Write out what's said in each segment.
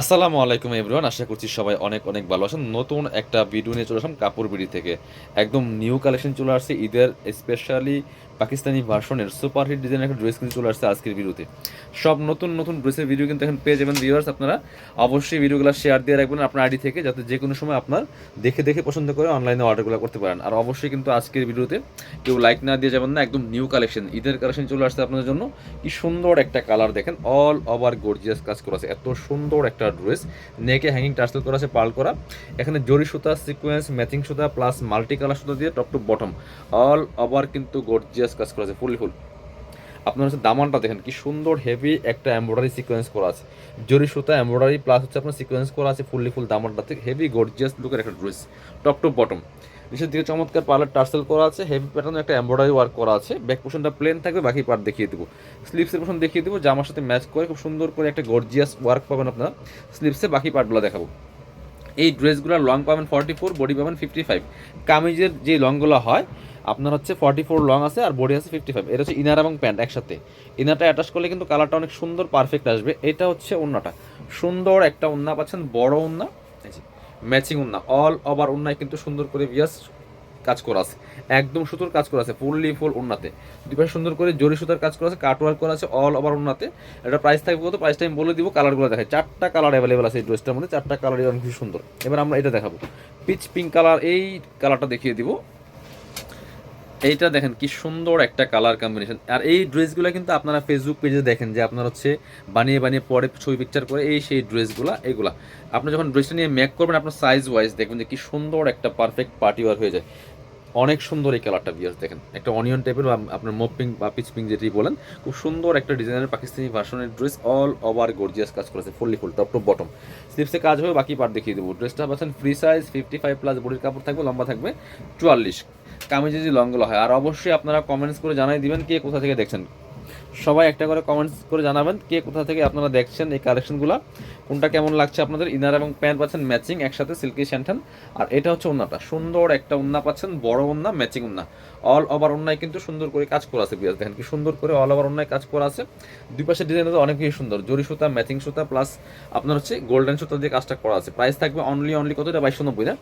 আসসালামু আলাইকুম এভরিওয়ান, আশা করছি সবাই অনেক অনেক ভালো আছেন। নতুন একটা ভিডিও নিয়ে চলে আসলাম কাপড় বিড়ি থেকে। একদম নিউ কালেকশন চলে আসছে। ঈদের স্পেশালি পাকিস্তানি ভার্সনের সুপার হিট ডিজাইনের একটা ড্রেস কিন্তু চলে আসছে আজকের ভিডিওতে। সব নতুন নতুন ড্রেসের ভিডিও কিন্তু এখন পেয়ে যাবেন ভিউয়ার্স আপনারা অবশ্যই ভিডিওগুলো শেয়ার দিয়ে রাখবেন আপনার আইডি থেকে, যাতে যে কোনো সময় আপনার দেখে দেখে পছন্দ করে অনলাইনে অর্ডারগুলো করতে পারেন। আর অবশ্যই কিন্তু আজকের ভিডিওতে কেউ লাইক না দিয়ে যাবেন না, একদম নিউ কালেকশন ঈদের কালেকশন চলে আসছে আপনাদের জন্য। কি সুন্দর একটা কালার দেখেন অল ওভার গর্জিয়াস কাজ করা আছে। এত সুন্দর একটা ড্রেস নেকে হ্যাঙ্গিং টার্সেল করা আছে পার্ল করা। এখানে জরি সুতা সিকোয়েন্স ম্যাচিং সুতা প্লাস মাল্টি কালার সুতা দিয়ে top to bottom all over কিন্তু গর্জিয়াস কাজ করা আছে ফুল ফুল আপনার হচ্ছে দামানটা দেখেন, কি সুন্দর হেভি একটা এমব্রয়ডারি সিকোয়েন্স করা আছে। জরি সুতা এমব্রয়ডারি প্লাস হচ্ছে আপনার সিকোয়েন্স করা আছে ফুললি ফুল দামানটা থেকে হেভি গর্জিয়াস লুকের একটা ড্রেস টপ টু বটম নিচের দিকে চমৎকার পার্লার টার্সেল করা আছে হেভি প্যাটার্ন একটা এমব্রয়ডারি ওয়ার্ক করা আছে। ব্যাক পোর্শনটা প্লেন থাকবে, বাকি পার্ট দেখিয়ে দেবো। স্লিপসের পোর্শন দেখিয়ে দেবো, জামার সাথে ম্যাচ করে খুব সুন্দর করে একটা গর্জিয়াস ওয়ার্ক পাবেন আপনারা। স্লিপসে বাকি পার্টগুলো দেখাবো। এই ড্রেসগুলোর লং পাবেন ফর্টি ফোর বডি পাবেন ফিফটি ফাইভ কামিজের যে লংগুলো হয় আপনার হচ্ছে ফর্টি ফোর লং আছে আর বডি আছে ফিফটি ফাইভ এটা হচ্ছে ইনার এবং প্যান্ট একসাথে। ইনারটা অ্যাটাচ করলে কিন্তু কালারটা অনেক সুন্দর পারফেক্ট আসবে। এটা হচ্ছে ওন্নাটা। সুন্দর একটা ওন্না পাচ্ছেন, বড় ওন্না। ম্যাচিং ওন্না। অল ওভার ওন্নায় কিন্তু সুন্দর করে বিয়াস কাজ করা আছে। একদম সুতোর কাজ করা আছে, ফুললি ফুল ওন্নাতে। দুই পাশে সুন্দর করে জরি সুতার কাজ করা আছে কাট ওয়ার্ক করা আছে অল ওভার ওন্নাতে। এটা প্রাইস থাকবে কত? প্রাইসটা আমি বলে দিব কালারগুলো দেখাই। চারটা কালার অ্যাভেলেবেল আছে এই ড্রেসটার মধ্যে। চারটা কালার অনেক সুন্দর। এবার আমরা এটা দেখাবো। পিচ পিঙ্ক কালার এই কালারটা দেখিয়ে দিব। এইটা দেখেন কি সুন্দর একটা কালার কম্বিনেশন আর এই ড্রেসগুলো কিন্তু আপনারা ফেসবুক পেজে দেখেন যে আপনার হচ্ছে বানিয়ে বানিয়ে পরে ছবি পিকচার করে এই সেই ড্রেসগুলো এইগুলা আপনি যখন ড্রেসটা নিয়ে মেক করবেন, আপনার সাইজ ওয়াইজ দেখবেন যে কি সুন্দর একটা পারফেক্ট পার্টি ওয়ার হয়ে যায়। অনেক সুন্দর এই কালারটা বিয়ার্স দেখেন। একটা অনিয়ন টাইপের বা আপনার মপিং বা পিচপিং যেটি বলেন, খুব সুন্দর একটা ডিজাইনের পাকিস্তানি ভার্সনের ড্রেস অল ওভার গর্জিয়াস কাজ করেছে fully full top to bottom স্লিপসে কাজ হবে, বাকি পার্ট দেখিয়ে দেবো। ড্রেসটা পাচ্ছেন free size fifty five plus বডির কাপড় থাকবে, লম্বা থাকবে চুয়াল্লিশ। কামিজে যদি লংগুলো হয়, আর অবশ্যই আপনারা কমেন্টস করে জানাই দিবেন কে কোথা থেকে দেখছেন। সবাই একটা করে কমেন্টস করে জানাবেন কে কোথা থেকে আপনারা দেখছেন এই কালেকশনগুলো কোনটা কেমন লাগছে আপনাদের ইনার এবং প্যান্ট পাচ্ছেন ম্যাচিং একসাথে সিল্কি স্যান্টান আর এটা হচ্ছে ওন্নাটা, সুন্দর একটা ওন্না পাচ্ছেন, বড় ওন্না ম্যাচিং ওন্না। অল ওভার ওন্নায় কিন্তু সুন্দর করে কাজ করা আছে বিয়াস দেখেন কি সুন্দর করে অল ওভার ওন্নায় কাজ করা আছে। দুই পাশের ডিজাইন অনেক বেশি সুন্দর, জরি সুতা ম্যাচিং সুতা প্লাস আপনার হচ্ছে গোল্ডেন সুতা দিয়ে কাজটা করা আছে। প্রাইস থাকবে অনলি অনলি কত? এটা বাইশশো নব্বই, না?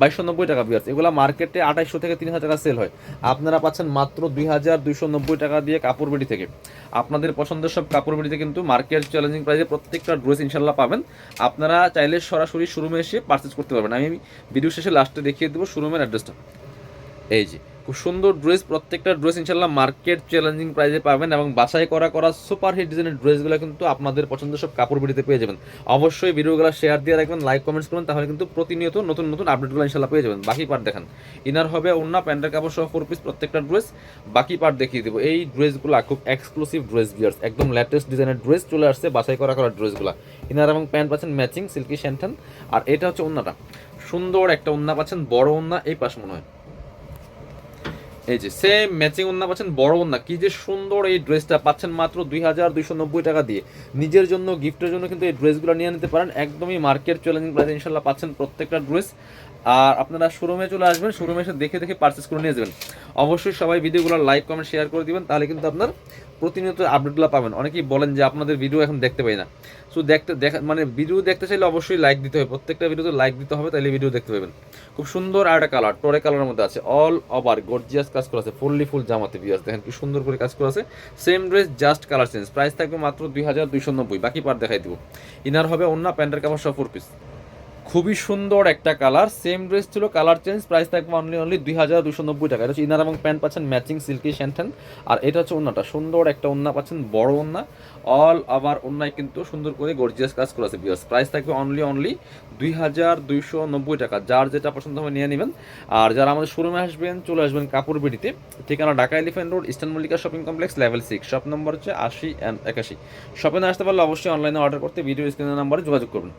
বাইশশো নব্বই টাকা বিয়ার্স এগুলো মার্কেটে আঠাইশশো থেকে তিন হাজার টাকা সেল হয়। আপনারা পাচ্ছেন মাত্র দুই হাজার দুইশো নব্বই টাকা দিয়ে কাপড় বেড়ি থেকে। আপনাদের পছন্দের সব কাপড় কিন্তু মার্কেট চ্যালেঞ্জিং প্রাইসে প্রত্যেকটা ড্রেস ইনশাল্লাহ পাবেন। আপনারা চাইলে সরাসরি শোরুমে এসে পারচেস করতে পারবেন। আমি ভিডিও শেষে লাস্টে দেখিয়ে দেবো শোরুমের অ্যাড্রেসটা এই যে খুব সুন্দর ড্রেস, প্রত্যেকটা ড্রেস ইনশাল্লাহ মার্কেট চ্যালেঞ্জিং প্রাইসে পাবেন এবং বাছাই করা করা সুপার হিট ডিজাইনের ড্রেসগুলো কিন্তু আপনাদের পছন্দের সব কাপড় বিড়িতে পেয়ে যাবেন। অবশ্যই ভিডিওগুলো শেয়ার দিয়ে রাখবেন লাইক কমেন্টস করুন তাহলে কিন্তু প্রতিনিয়ত নতুন নতুন আপডেটগুলো ইনশাল্লাহ পেয়ে যাবেন। বাকি পার্ট দেখান। ইনার হবে অন্য প্যান্টের কাপড় সহ ফোর পিস প্রত্যেকটা ড্রেস। বাকি পার্ট দেখিয়ে দেবো। এই ড্রেসগুলো খুব এক্সক্লুসিভ ড্রেস গিয়ার্স একদম লেটেস্ট ডিজাইনের ড্রেস চলে আসছে, বাছাই করা করা ড্রেসগুলো। ইনার এবং প্যান্ট পাচ্ছেন ম্যাচিং সিল্কি শ্যান্টান আর এটা হচ্ছে অন্যটা সুন্দর একটা ওন্না পাচ্ছেন, বড় ওন্না এই পাশ মনে হয়। এই যে সেম ম্যাচিং ওন্না পাচ্ছেন বড় ওন্না কি যে সুন্দর এই ড্রেসটা পাচ্ছেন মাত্র দুই হাজার দুইশো নব্বই টাকা দিয়ে। নিজের জন্য গিফটের জন্য কিন্তু এই ড্রেসগুলো নিয়ে নিতে পারেন। একদমই মার্কেট চ্যালেঞ্জিং প্রাইস, ইনশাল্লাহ পাচ্ছেন প্রত্যেকটা ড্রেস আর আপনারা শোরুমে চলে আসবেন শোরুমে এসে দেখে দেখে পারচেস করে নিয়ে যাবেন। অবশ্যই সবাই ভিডিওগুলো লাইক কমেন্ট শেয়ার করে দিবেন, তাহলে কিন্তু আপনার প্রতিনিয়ত আপডেটগুলো পাবেন। অনেকেই বলেন যে আপনাদের ভিডিও এখন দেখতে পাই না। সো দেখতে, দেখা মানে ভিডিও দেখতে চাইলে অবশ্যই লাইক দিতে হবে। প্রত্যেকটা ভিডিওতে লাইক দিতে হবে তাহলে ভিডিও দেখতে পাবেন। খুব সুন্দর আর একটা কালার টরে কালারের মধ্যে আছে অল ওভার গর্জিয়াস কাজ করা আছে ফুললি ফুল জামাতে বিয়াস দেখেন কি সুন্দর করে কাজ করা আছে। Same dress just colour change price থাকবে মাত্র দুই হাজার দুইশো নব্বই। বাকি পার দেখাই দিব। ইনার হবে অন্য প্যান্টের কাপড় সহ ফোর পিস খুবই সুন্দর একটা কালার। সেম ড্রেস ছিল কালার চেঞ্জ প্রাইস থাকবে অনলি অনলি দুই হাজার দুশো নব্বই টাকা। এটা হচ্ছে ইনার এবং প্যান্ট পাচ্ছেন ম্যাচিং সিল্কি শ্যান্টেন আর এটা হচ্ছে ওন্নাটা, সুন্দর একটা ওন্না পাচ্ছেন, বড় ওন্না। অল আবার ওন্নায় কিন্তু সুন্দর করে গর্জিয়াস কাজ করেছে বিয়াস প্রাইস থাকবে অনলি অনলি দুই হাজার দুইশো নব্বই টাকা। যার যেটা পছন্দ হবে নিয়ে নেবেন। আর যারা আমাদের শোরুমে আসবেন, চলে আসবেন কাপড় বিডিতে ঠিকানা Dhaka elephant road eastern Mallika shopping complex level six shop number হচ্ছে আশি অ্যান্ড একাশি। শপে আসতে পারলে অবশ্যই অনলাইনে অর্ডার করতে ভিডিও স্ক্রিনের নাম্বারে যোগাযোগ করবেন